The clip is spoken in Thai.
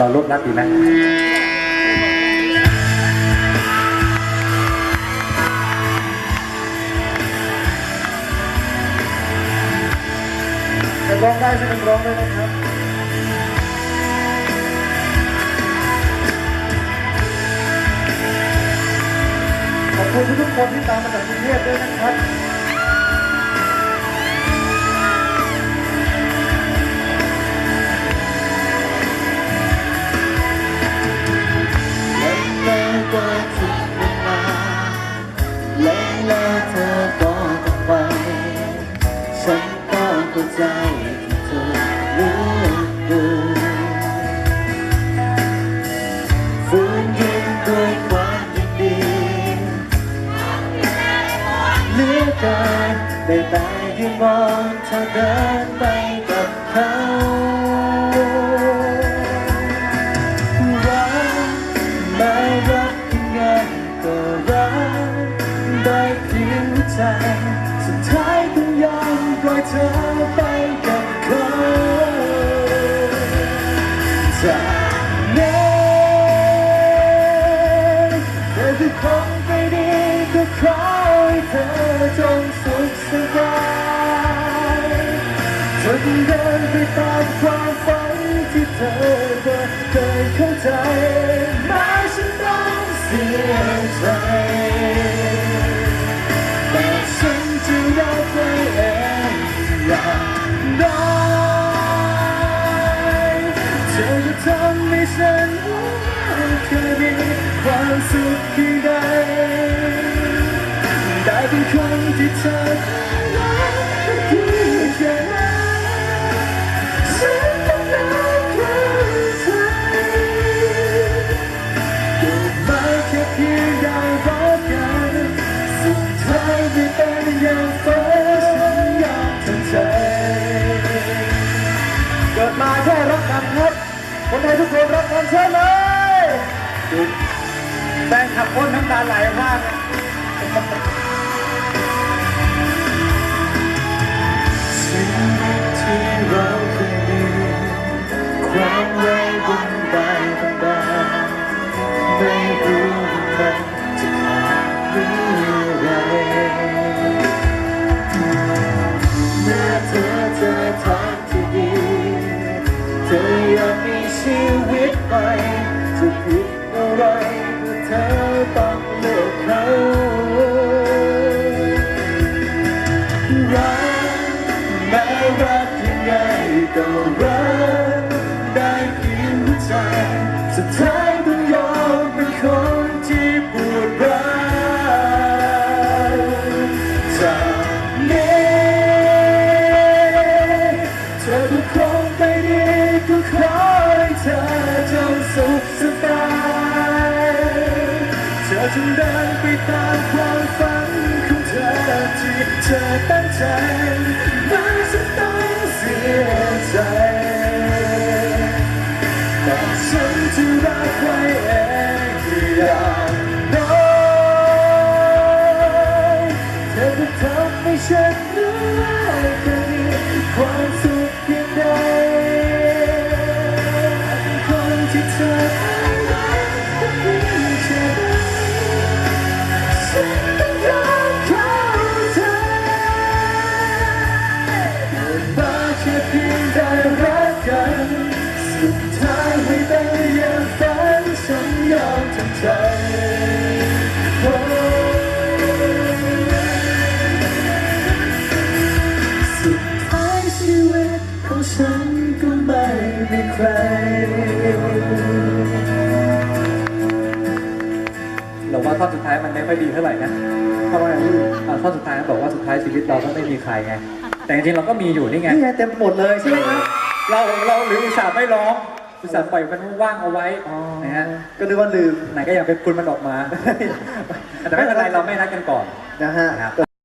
เราลดรักดีไหมร้องได้ใช่ไหมร้องได้นะครับขอบคุณทุกคนที่ตามมาจากกรุงเทพด้วยนะครับ ลือเกินได้แต่ยืนมองเธอเดินไปกับเขารักไม่รักยังไงก็รักได้เพียงใจสุดท้ายต้องยอมปล่อยเธอไปกับเขาจากนี้เธอจะคงไปดีก็ขอให้เธ อจงสุขสบายจนเดินไปตามความฝันที่เธอก็เคยเข้าใจแม้ฉันต้องเสียใจแต่ฉันจะรักไว้เองอย่างน้อยเธอจะทำให้ฉันเคยมีความสุขเพียงใด ได้เป็นคนที่เธอรักดีแค่ไหนฉันต้องรักเธอใจเกิดมาแค่เพียงได้รักกันสุดท้ายไม่เป็นอย่างฝันฉันยอมทำใจเกิดมาแค่รักกันครับคนไทยทุกคนรักกันใช่ไหมแฟนขับคนน้ำตาไหลมากนะ ชีวิตไปจะผิดอะไรเมื่อเธอต้องเลือกเขารักแม้รักยังไงก็รัก จงเดินไปตามความฝันของเธอที่เธอตั้งใจแม้ฉันต้องเสียใจ แต่ฉันจะรักไว้เองอย่างน้อยเธอจะทำให้ฉันรู้จะมีค ฉันก็ไม่มีใคร เราว่าท่อนสุดท้ายมันไม่ค่อยดีเท่าไหร่นะทำไมพี่อ่าท่อนสุดท้ายบอกว่าสุดท้ายชีวิตเราก็ไม่มีใครไง แต่จริงๆเราก็มีอยู่นี่ไง นี่ไงเต็มหมดเลยใช่ไหมครับเราเราหรืออุตส่าห์ไม่ร้องอุตส่าห์ปล่อยมันว่างเอาไว้นะฮะก็นึกว่าลืมไหนก็อยากเป็นคุณมันออกมา แต่ไม่เป็นไรเราไม่นัดกันก่อนนะฮะ ครับ